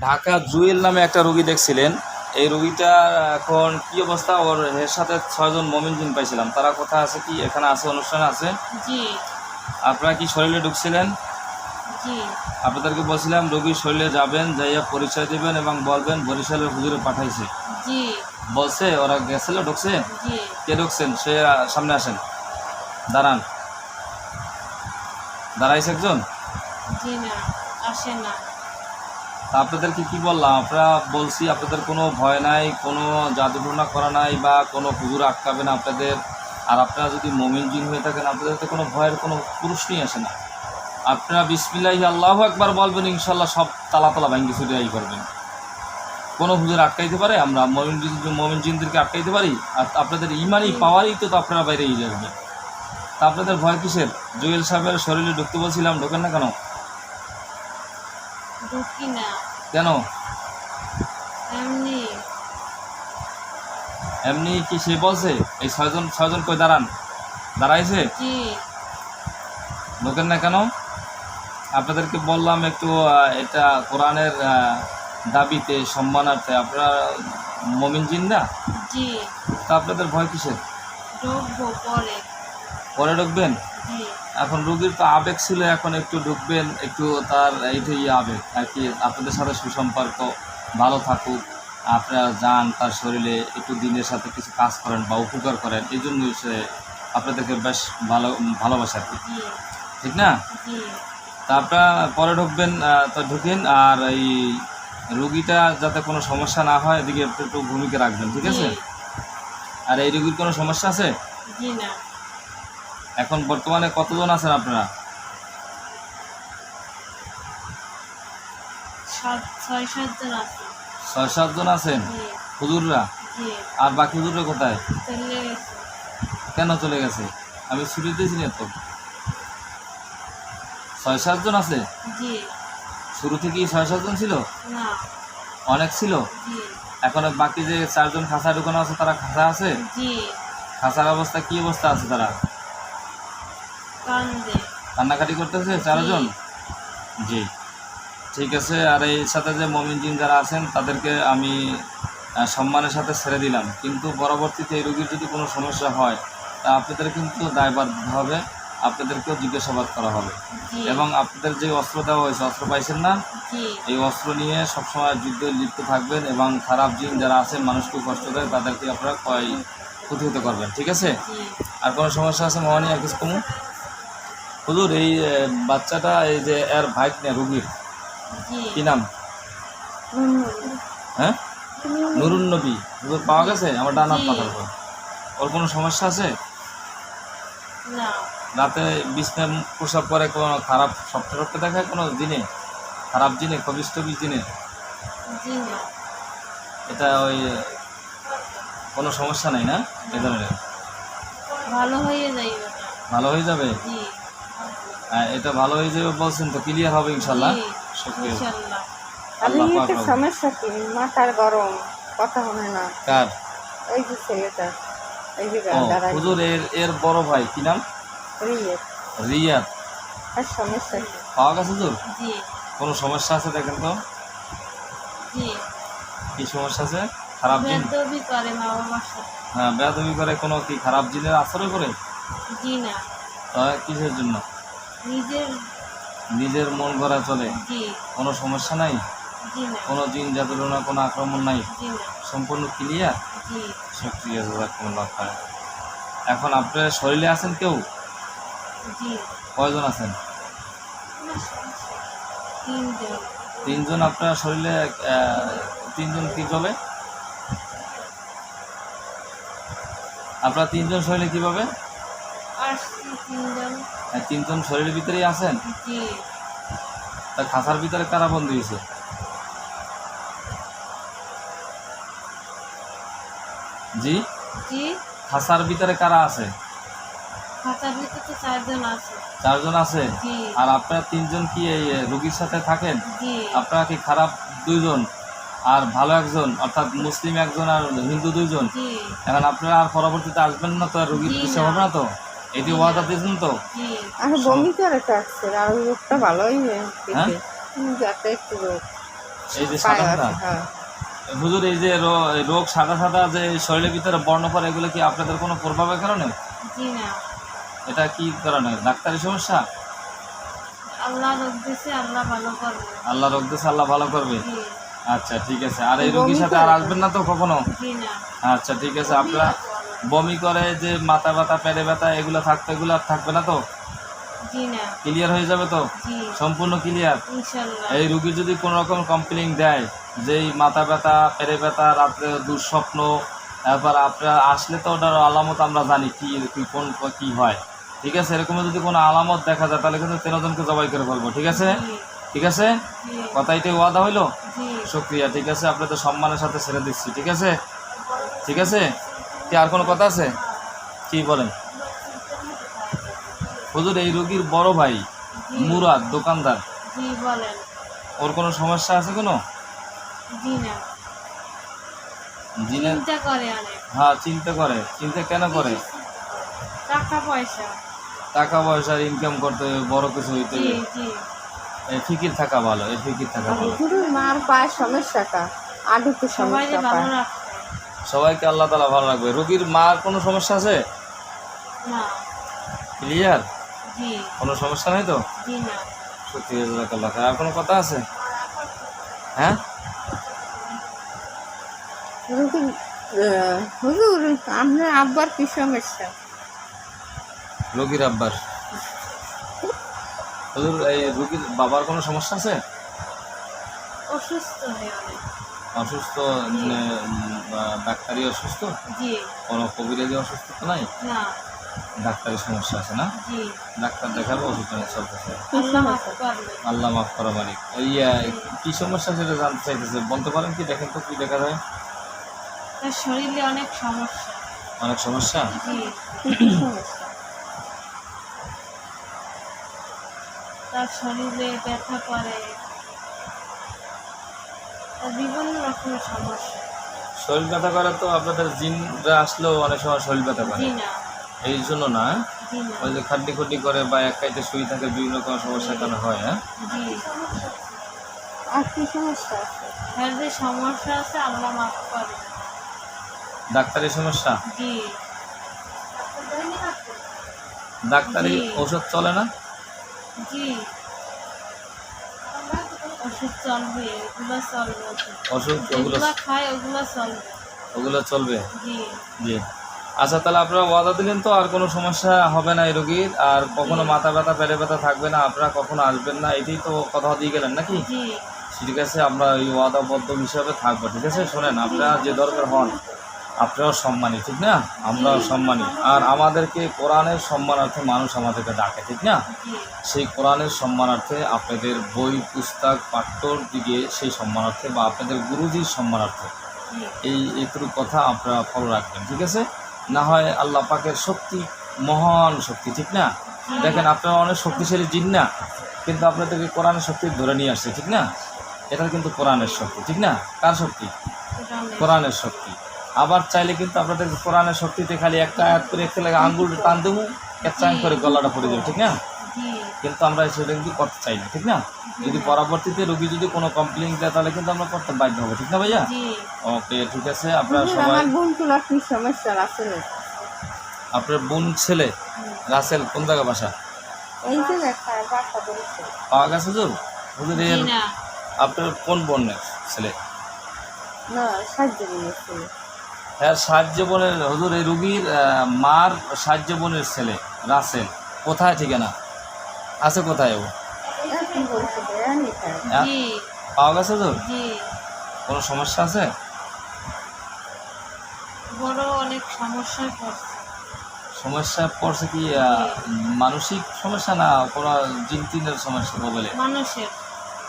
ঢাকা জুয়েল নামে একটা রোগী দেখছিলেন। এই রোগীটা এখন কি অবস্থা? ওর এর সাথে ছয়জন মমিন জিন পাইছিলাম। তারা কোথায় আছে কি এখানে আছে অনুষ্ঠানে আছে? জি। আপনারা কি শরীরে ঢুকছিলেন? জি। আপনাদেরকে বলছিলাম রোগীর শরীরে যাবেন যাইয়া পরিচয় দিবেন এবং বলবেন বরিশালের হুজুরে পাঠাইছে। জি। বলছে ওরা গেছিল ঢুকছে? জি। কে ঢুকছেন? সে সামনে আসেন। দাঁড়ান। দাঁড়াইছে একজন? জি না আসে না। তা আপনাদেরকে কি বললাম? আপনারা বলছি, আপনাদের কোনো ভয় নাই, কোনো জাদুটনা করা নাই বা কোনো হুজুর আটকাবে না আপনাদের। আর আপনারা যদি মমিন জিন হয়ে থাকেন, আপনাদের তো কোনো ভয়ের কোনো প্রশ্নই আসে না। আপনারা বিসমিল্লাহি আল্লাহ একবার বলবেন ইনশাল্লাহ সব তালা তালা ভাঙ্গি ছুটিয়াই করবেন। কোনো হুজুর আটকাইতে পারে? আমরা মমিন মমিন জিনদেরকে আটকাইতে পারি? আর আপনাদের ইমানই, পাওয়ারই তো আপনারা বাইরে যাবেন। তা আপনাদের ভয় কিসের? জুয়েল সাহেবের শরীরে ঢুকতে বলছিলাম, ঢোকেন না কেন? ঢুকি না। কেন? এমনি। এমনি কি সে বলছে? এই ছয়জন ছয়জন কই দাঁড়ান? দাঁড়াইছে? জি। ঢোকেন না কেন? আপনাদেরকে বললাম একটু এটা কোরআনের দাবিতে সম্মানার্থে। আপনারা মমিন জিন না? জি। তা আপনাদের ভয় কিসের? ঢুকবো পরে। পরে ঢুকবেন? এখন রুগীর তো আবেগ ছিল এখন একটু ঢুকবেন একটু তার এইটাই আবেগ আর কি আপনাদের সাথে সুসম্পর্ক ভালো থাকুক আপনারা যান তার শরীরে একটু দিনের সাথে কিছু কাজ করেন বা উপকার করেন এই জন্যই সে আপনাদেরকে বেশ ভালো ভালোবাসা আর কি। ঠিক না? তা আপনারা পরে ঢুকবেন তো ঢুকেন আর এই রুগীটা যাতে কোনো সমস্যা না হয় এদিকে একটু একটু ভূমিকা রাখবেন ঠিক আছে? আর এই রুগীর কোনো সমস্যা আছে? জি না। এখন বর্তমানে কতজন আছেন আপনারা? ছয় সাতজন আছে। আছেন? হুজুররা? আর বাকি হুজুররা কোথায়? কেন চলে গেছে? আমি ছুটিতে ছিলাম তো। ছয় সাতজন আছে? শুরু থেকেই ছয় সাতজন ছিল? অনেক ছিল? এখন বাকি যে চারজন খাঁচা ঢুকানো আছে তারা খাঁচা আছে? খাঁচার অবস্থা কি অবস্থা আছে তারা? কান্নাকাটি করতেছে চারজন? জি। ঠিক আছে আর এই সাথে যে মমিন জিন যারা আছেন তাদেরকে আমি সম্মানের সাথে ছেড়ে দিলাম। কিন্তু পরবর্তীতে এই রোগীর যদি কোনো সমস্যা হয় তা আপনাদের কিন্তু দায়বাদ হবে আপনাদেরকেও জিজ্ঞাসাবাদ করা হবে। এবং আপনাদের যে অস্ত্র দেওয়া হয়েছে অস্ত্র পাইছেন না এই অস্ত্র নিয়ে সবসময় যুদ্ধে লিপ্ত থাকবেন এবং খারাপ জিন যারা আছেন মানুষকে কষ্ট দেয় তাদেরকে আপনারা কয় প্রতিহত করবেন। ঠিক আছে? আর কোনো সমস্যা আছে মহানি আর কিছু কমু? হুজুর এই বাচ্চাটা এই যে এর ভাইক না রুগীর কি নাম? হ্যাঁ? নুরুন নবী। হুজুর পাওয়া গেছে? আমার ডান হাত। পাতার পর ওর কোনো সমস্যা আছে? রাতে বিছনা প্রসাব করে কোনো খারাপ সপ্তাহ সপ্তাহে দেখায় কোনো দিনে? খারাপ দিনে খবিস টবিস দিনে? এটা ওই কোনো সমস্যা নাই না? এ ধরনের? ভালো হয়ে ভালো হয়ে যাবে? এটা ভালো হয়ে যাবে বলছেন তো ক্লিয়ার হবে ইনশাল্লাহ। আমি সমস্যা কি? মাথার গরম কথা হয় না। কার? এই যে ছেলেটা এই যে হুজুর এর এর বড় ভাই কি নাম? রিয়াদ। আর সমস্যা কি? পাওয়া গেছে হুজুর? জি। কোনো সমস্যা আছে দেখেন তো? জি। কি সমস্যা আছে? খারাপ জিন? বেদবি করে মা বাবার সাথে। হ্যাঁ বেদবি করে কোনো কি খারাপ জিনের আশ্রয় করে? জি না। কিসের জন্য? নিজের নিজের মন গড়া চলে। জি। কোনো সমস্যা নাই? জি না। কোনো জিন জাদুরনা কোনো আক্রমণ নাই? জি না। সম্পূর্ণ ক্লিয়ার জি। জাজাকুমুল্লাহ খায় এখন আপনার শরীরে আছেন কেউ? জি। কয়জন আছেন? তিনজন। তিনজন আপনার শরীরে তিনজন কি চলে আপনার তিনজন শরীরে কীভাবে? আসছি তিনজন। আর তিনজন শরীরের ভিতরেই আছেন? তা খাঁচার ভিতরে কারা বন্দি হয়েছে? জি? জি। খাঁচার ভিতরে কারা আছে? খাতার ভিতরে তো চারজন আছে। চারজন আছে? আর আপনারা তিনজন কি এই রুগীর সাথে থাকেন? আপনারা কি খারাপ দুইজন? আর ভালো একজন অর্থাৎ মুসলিম একজন আর হিন্দু দুইজন? এখন আপনারা আর পরবর্তীতে আসবেন না তো আর রুগীর চিকিৎসা হবে না তো? এটি ওয়াদা দিয়েছেন তো? আর বমি করে কাটছে আর রোগটা ভালোই হয়ে? হ্যাঁ? যাতে একটু রোগ এই যে সাদা হ্যাঁ। হুজুর এই যে রোগ সাদা সাদা যে শরীরের ভিতরে বর্ণ পড়ে এগুলো কি আপনাদের কোনো প্রভাবের কারণে? জি না। এটা কি কারণে? ডাক্তারি সমস্যা? আল্লাহ রোগ দিছে আল্লাহ ভালো করবে। আল্লাহ রোগ দিয়েছে আল্লাহ ভালো করবে? আচ্ছা ঠিক আছে। আর এই রোগীর সাথে আর আসবেন না তো কখনো? আচ্ছা ঠিক আছে। আপনারা বমি করে যে মাথা ব্যথা পেটে ব্যথা এগুলো থাকতো এগুলো আর থাকবে না তো? ক্লিয়ার হয়ে যাবে তো? সম্পূর্ণ ক্লিয়ার এই রুগী যদি কোনো রকম কমপ্লেন দেয় যে মাথা ব্যথা পেটে ব্যথা রাত্রে দুঃস্বপ্ন তারপর আপনার আসলে তো ওটার আলামত আমরা জানি কি কোন কি হয়। ঠিক আছে? এরকম যদি কোনো আলামত দেখা যায় তাহলে কিন্তু তেরোজনকে জবাই করে ফেলব ঠিক আছে? ঠিক আছে? কথা এটাই ওয়াদা হইল? শুক্রিয়া ঠিক আছে? আপনাদের সম্মানের সাথে ছেড়ে দিচ্ছি ঠিক আছে? ঠিক আছে? কি আর কোনো কথা আছে? কি বলেন? হুজুর এই রোগীর বড় ভাই মুরাদ দোকানদার। ওর কোনো সমস্যা আছে কোনো? জি না। জিনের চিন্তা করে অনেক হ্যাঁ চিন্তা করে। চিন্তা কেন করে? টাকা পয়সা। টাকা পয়সার ইনকাম করতে হবে, বড় কিছু হইতে জি এই ফিকির থাকা ভালো এই ফিকির থাকা ভালো। মার পায়ের সমস্যাটা আডুতে সবাই সমস্যা সবাইকে আল্লাহ তালা ভালো রাখবে। রোগীর মার কোনো সমস্যা আছে? ক্লিয়ার কোনো সমস্যা নাই তো? সত্যি আল্লাহ আর কোনো কথা আছে? হ্যাঁ? রুগীর হুজুর আপনার আব্বার কি সমস্যা? রোগীর আব্বার। হুজুর এই রোগীর বাবার কোনো সমস্যা আছে? অসুস্থ হয়ে অসুস্থ ডাক্তারি অসুস্থ? কোনো কবিরাজি অসুস্থ তো নাই? না। ডাক্তারি সমস্যা আছে না? ডাক্তার দেখাবো ওষুধ চলতেছে। আল্লাহ মাফ করা। মালিক। এই কি সমস্যা সেটা জানতে চাইতেছে? বলতে পারেন কি? দেখেন তো কি দেখা যায়। তার শরীরে অনেক সমস্যা। অনেক সমস্যা? তার শরীরে ব্যথা করে বিভিন্ন রকমের সমস্যা। শরীর ব্যথা করে তো আপনাদের জিনরা আসলেও অনেক সময় শরীর ব্যথা করে। এই জন্য না হ্যাঁ? ওই যে খাড্ডি খুড্ডি করে বা এক কাইতে শুই থাকে বিভিন্ন রকম সমস্যা এখানে হয় হ্যাঁ? আর কি সমস্যা আছে? তার যে সমস্যা আছে আল্লাহ মাফ করবে ডাক্তারি সমস্যা? জি। ডাক্তারি ওষুধ চলে না? জি। ওষুধ চলবে এগুলো চলবে। ওষুধ ওগুলো খায় ওগুলো চলবে। ওগুলো চলবে? জি। জি। আচ্ছা তাহলে আপনারা ওয়াদা দিলেন তো আর কোনো সমস্যা হবে না এই রোগীর আর কখনো মাথা ব্যথা পেটে ব্যথা থাকবে না আপনারা কখনো আসবেন না এটাই তো কথা দিয়ে গেলেন নাকি? ঠিক আছে আমরা এই ওয়াদাবদ্ধ হিসাবে থাকব ঠিক আছে? শোনেন আপনারা যে দরকার হন। আপনারাও সম্মানী ঠিক না? আমরাও সম্মানী। আর আমাদেরকে কোরআনের সম্মানার্থে মানুষ আমাদেরকে ডাকে ঠিক না? সেই কোরআনের সম্মানার্থে আপনাদের বই পুস্তক পাঠ্যর দিকে সেই সম্মানার্থে বা আপনাদের গুরুজির সম্মানার্থে এই এইটুকু কথা আপনারা ফলো রাখবেন ঠিক আছে? না হয় আল্লাহ পাকের শক্তি মহান শক্তি ঠিক না? দেখেন আপনারা অনেক শক্তিশালী জিন না কিন্তু আপনাদেরকে কোরআনের শক্তি ধরে নিয়ে আসছে ঠিক না? এটা কিন্তু কোরআনের শক্তি ঠিক না? কার শক্তি? কোরআনের শক্তি। আবার চাইলে কিন্তু আপনাদের কোরআনের শক্তিতে খালি একটা আয়াত করে একটা লাগে আঙ্গুল টান দেবো ক্যাচাং করে গলাটা পড়ে যাবে ঠিক না? কিন্তু আমরা সেটা কিন্তু করতে চাই না ঠিক না? যদি পরবর্তীতে রোগী যদি কোনো কমপ্লেন দেয় তাহলে কিন্তু আমরা করতে বাধ্য হব ঠিক না ভাইয়া? ওকে ঠিক আছে আপনার সবাই আমার বোন তোলার কি সমস্যা আছে আপনার বোন ছেলে? রাসেল কোন জায়গা বাসা? পাওয়া গেছে হুজুর? হুজুর এর আপনার কোন বোনের ছেলে? না সাহায্য নিয়েছিল হ্যাঁ সাহায্য বোনের হুজুর এই রুগীর মার সাহায্য বোনের ছেলে রাসেল। কোথায় ঠিকানা? আছে কোথায় ও? হ্যাঁ? পাওয়া গেছে হুজুর জি। কোনো সমস্যা আছে? বড় অনেক সমস্যায় পড়ছে। সমস্যা পড়ছে কি মানসিক সমস্যা না কোনো জিন সমস্যা বলে? মানুষের।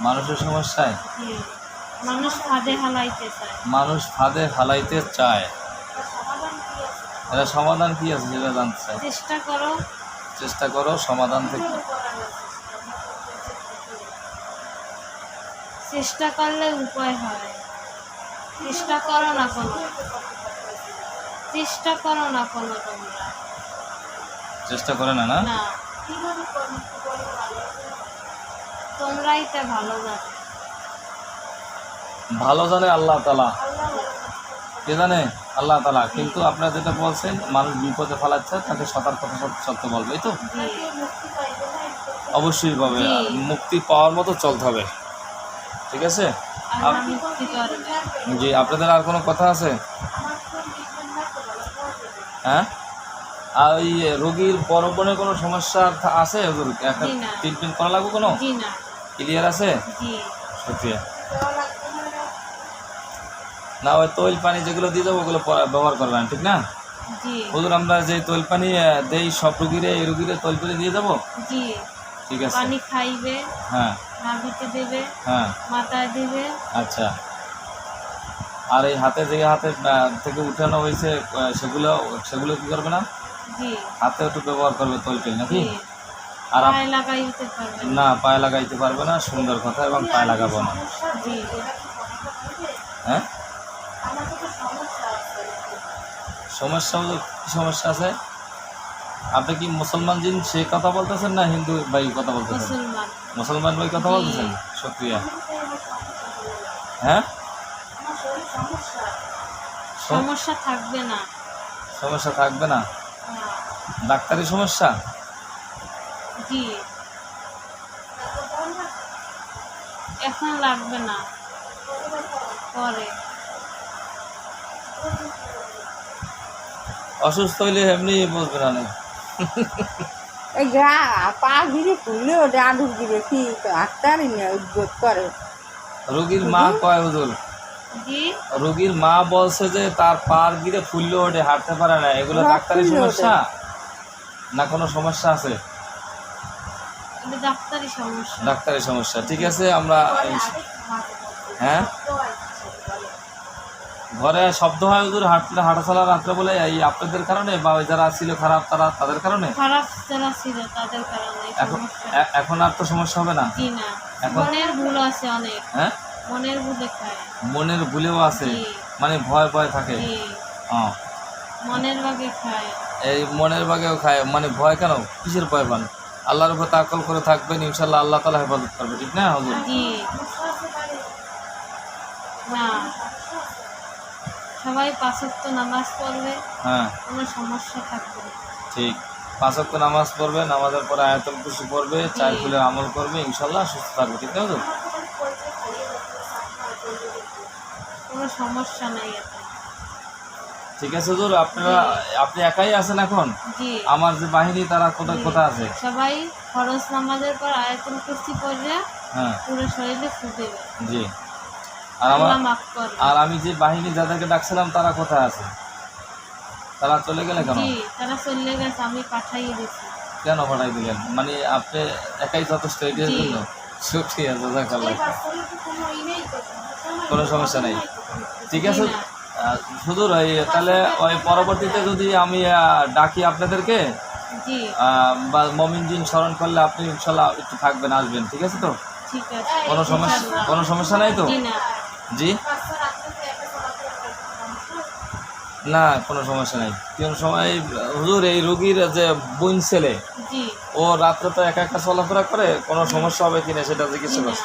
মানুষের সমস্যায়? মানুষ ফাঁদে হালাইতে চায়। মানুষ ফাঁদে হালাইতে চায়। এটা সমাধান কি আছে সেটা জানতে চাই। চেষ্টা করো। চেষ্টা করো সমাধান থেকে চেষ্টা। করলে উপায় হয়। চেষ্টা করো না কোনো। চেষ্টা করো না কোনো তোমরা। চেষ্টা করে না না? না। তোমরাই তা ভালো জানো। ভালো জানে আল্লাহ তালা কে জানে? আল্লাহ তালা কিন্তু আপনারা যেটা বলছেন মানুষ বিপদে ফেলাচ্ছে তাকে সতর্কতা সত্য- বলবে তো? অবশ্যই পাবে মুক্তি পাওয়ার মতো চলতে হবে। ঠিক আছে? জি আপনাদের আর কোনো কথা আছে? হ্যাঁ? আর ওই রোগীর বড়পণে কোনো সমস্যা আছে? একটা ট্রিটমেন্ট করা লাগবে কোনো? ক্লিয়ার আছে? সত্যি। না ওই তৈল পানি যেগুলো দিয়ে যাব ওগুলো ব্যবহার করবেন ঠিক না? হুজুর আমরা যে তৈল পানি দেই সব রুগীরে এই রুগীরে তৈল পানি দিয়ে যাব? ঠিক আছে। পানি খাইবে হ্যাঁ। নাভিতে দেবে হ্যাঁ। মাথায় দেবে। আচ্ছা। আর এই হাতে যে হাতে থেকে উঠানো হয়েছে সেগুলো সেগুলো কি করবে না? হাতে একটু ব্যবহার করবে তৈল তেল নাকি? আর না। পায়ে লাগাইতে পারবে না সুন্দর কথা এবং পায়ে লাগাবো না। হ্যাঁ? সমস্যা হলো কী সমস্যা আছে? আপনি কি মুসলমান জিন সে কথা বলতেছেন না হিন্দু ভাই কথা বলতেছেন? মুসলমান। মুসলমান ভাই কথা বলতেছেন? সক্রিয়া হ্যাঁ? সম- সমস্যা থাকবে না। সমস্যা থাকবে না? ডাক্তারি সমস্যা? জি। এখন লাগবে না। পরে। অসুস্থ হইলে এমনি বলবে না না। এই গা পা গিরে ফুলে ওটা আডুর গিরে কি আটটারই না উদ্বোধ করে। রোগীর মা কয় হুজুর? জি? রোগীর মা বলছে যে তার পার গিরে ফুললে ওঠে হাঁটতে পারে না। এগুলো ডাক্তারি ফুললে ওঠে। সমস্যা? না কোনো সমস্যা আছে? এটা ডাক্তারি সমস্যা। ডাক্তারি সমস্যা। ঠিক আছে আমরা হ্যাঁ? ঘরে শব্দ হয় হুজুর হাঁটলে হাঁটাচলা রাত্রে বলে এই আপনাদের কারণে বা যারা ছিল খারাপ তারা তাদের কারণে? খারাপ যারা ছিল তাদের কারণে এখন আর তো সমস্যা হবে না? মনের ভুল আছে অনেক। হ্যাঁ? মনের ভুলে খায় মনের ভুলেও আছে। মানে ভয় ভয় থাকে। মনের বাগে খায়। এই মনের বাগেও খায়। মানে ভয় কেন? কিসের ভয় পান আল্লাহর উপর তাকল করে থাকবেন ইনশাল্লাহ আল্লাহ তালা হেফাজত করবে। ঠিক না হুজুর? না। সবাই পাঁচক্ত নামাজ পড়বে হ্যাঁ। কোনো সমস্যা থাকবে ঠিক। নামাজ পড়বে নামাজের পরে আয়তল পড়বে চার ফুলের আমল করবে ইনশাল্লাহ সুস্থ থাকবে ঠিক হুজুর? কোনো সমস্যা নাই ঠিক আছে হুজুর আপনারা আপনি একাই আছেন এখন? আমার যে বাহিনী তারা কোথায় কোথায় আছে? সবাই ফরজ নামাজের পর আয়াতুল কুরসি পড়লে হ্যাঁ। পুরো শরীরে ফু দেবে জি। আর আমার আর আমি যে বাহিনী যাদেরকে ডাকছিলাম তারা কোথায় আছে? তারা চলে গেলে কেন? তারা চলে গেছে আমি পাঠাইয়ে কেন পাঠাই দিলেন? মানে আপনি একাই যথেষ্ট এটার। জন্য? শুক্রিয়া জাজাকাল্লাহ। কোনো সমস্যা নেই। ঠিক আছে। শুধু তাহলে ওই পরবর্তীতে যদি আমি ডাকি আপনাদেরকে বা মমিন দিন স্মরণ করলে আপনি ইনশাল্লাহ একটু থাকবেন আসবেন ঠিক আছে তো? কোনো সমস্যা কোনো সমস্যা নাই তো? জি? না কোনো সমস্যা নাই। কোন সময় হুজুর এই রুগীর যে বোন ছেলে ও রাত্রে তো একা একা চলাফেরা করে কোনো সমস্যা হবে কিনা সেটা জিজ্ঞেস করছে।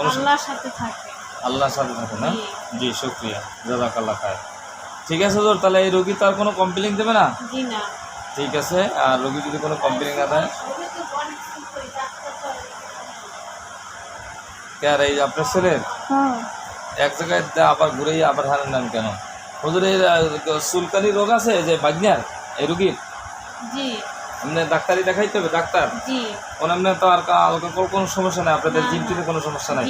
আল্লাহর সাথে থাকে। আল্লাহর সাথে থাকে না? জি। জি শুক্রিয়া। জাজাকাল্লাহ খায় ঠিক আছে হুজুর তাহলে এই রুগী তো আর কোনো কমপ্লেন দেবে না? জি না। ঠিক আছে আর রোগী যদি কোনো কমপ্লেন না দেয়? আর এই আপনার ছেলের হ্যাঁ। এক জায়গায় আবার ঘুরেই আবার হারেন নেন কেন? হুজুরের আহ, চুলকানি রোগ আছে যে বাজনার এই রুগীর? জি। আপনি ডাক্তারি দেখাইতে হবে ডাক্তার? জি। এমনি তো আর কোনো- সমস্যা নাই আপনাদের জিমটিতে কোনো সমস্যা নাই।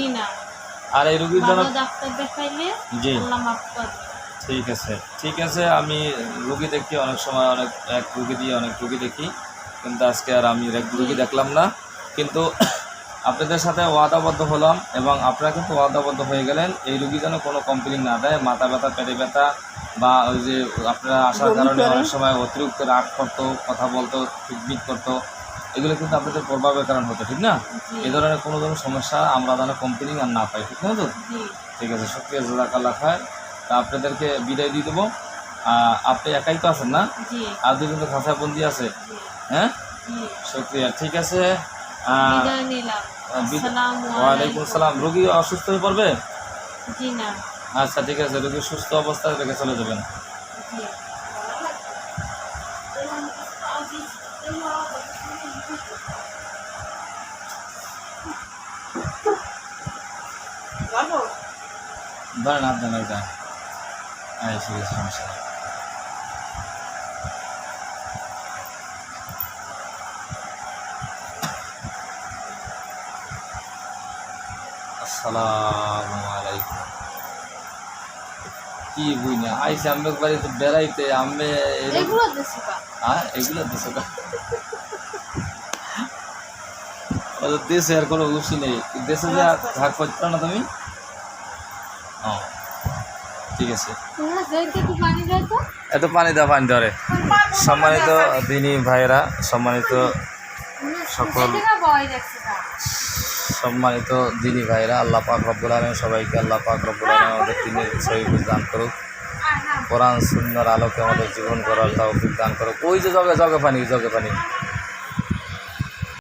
আর এই রুগীর জন্য ডাক্তার দেখাইলে জি। ঠিক আছে ঠিক আছে আমি রুগী দেখি অনেক সময় অনেক এক রুগী দিয়ে অনেক রুগী দেখি কিন্তু আজকে আর আমি এক রুগী দেখলাম না কিন্তু আপনাদের সাথে ওয়াদাবদ্ধ হলাম এবং আপনারা কিন্তু ওয়াদাবদ্ধ হয়ে গেলেন। এই রুগী যেন কোনো কমপ্লেন না দেয় মাথা ব্যথা পেটে ব্যথা বা ওই যে আপনারা আসার কারণে অনেক সময় অতিরিক্ত রাগ করতো কথা বলতো পিকনিক করতো। এগুলো কিন্তু আপনাদের প্রভাবের কারণ হতো ঠিক না? এ ধরনের কোনো ধরনের সমস্যা আমরা যেন কমপ্লেন আর না পাই ঠিক না তো? ঠিক আছে শুক্রিয়া জাজাকাল্লাহ খায় তা আপনাদেরকে বিদায় দিয়ে দেবো। আপনি একাই তো আছেন না? আর দুজন তো খাঁচা বন্দি আছে হ্যাঁ? জি। শুক্রিয়া ঠিক আছে। ওয়ালাইকুম আসসালাম রোগী অসুস্থ হয়ে পড়বে? আচ্ছা ঠিক আছে। রোগী সুস্থ অবস্থায় রেখে চলে যাবেন। ধরেন আপনার সমস্যা। আসসালামু আলাইকুম কি বুঝ না আইসি আমি বাড়িতে বেড়াইতে আমি এগুলো হ্যাঁ এগুলো দেশে আর কোনো খুশি নেই। দেশে যে ভাগ করছ না তুমি? ও ঠিক আছে। এত পানি দেওয়া পানি ধরে। সম্মানিত দিনী ভাইরা সম্মানিত সকল এদিকে বয় দেখছি কা সম্মানিত দিনী ভাইরা, আল্লাহ পাক রব্বুল আলম সবাইকে আল্লাহ পাক রব্বুল আলম আমাদের দিনের সহি দান করুক। কোরআন সুন্দর আলোকে আমাদের জীবন করার তাও দান করুক। ওই যে জগে জগে পানি জগে পানি।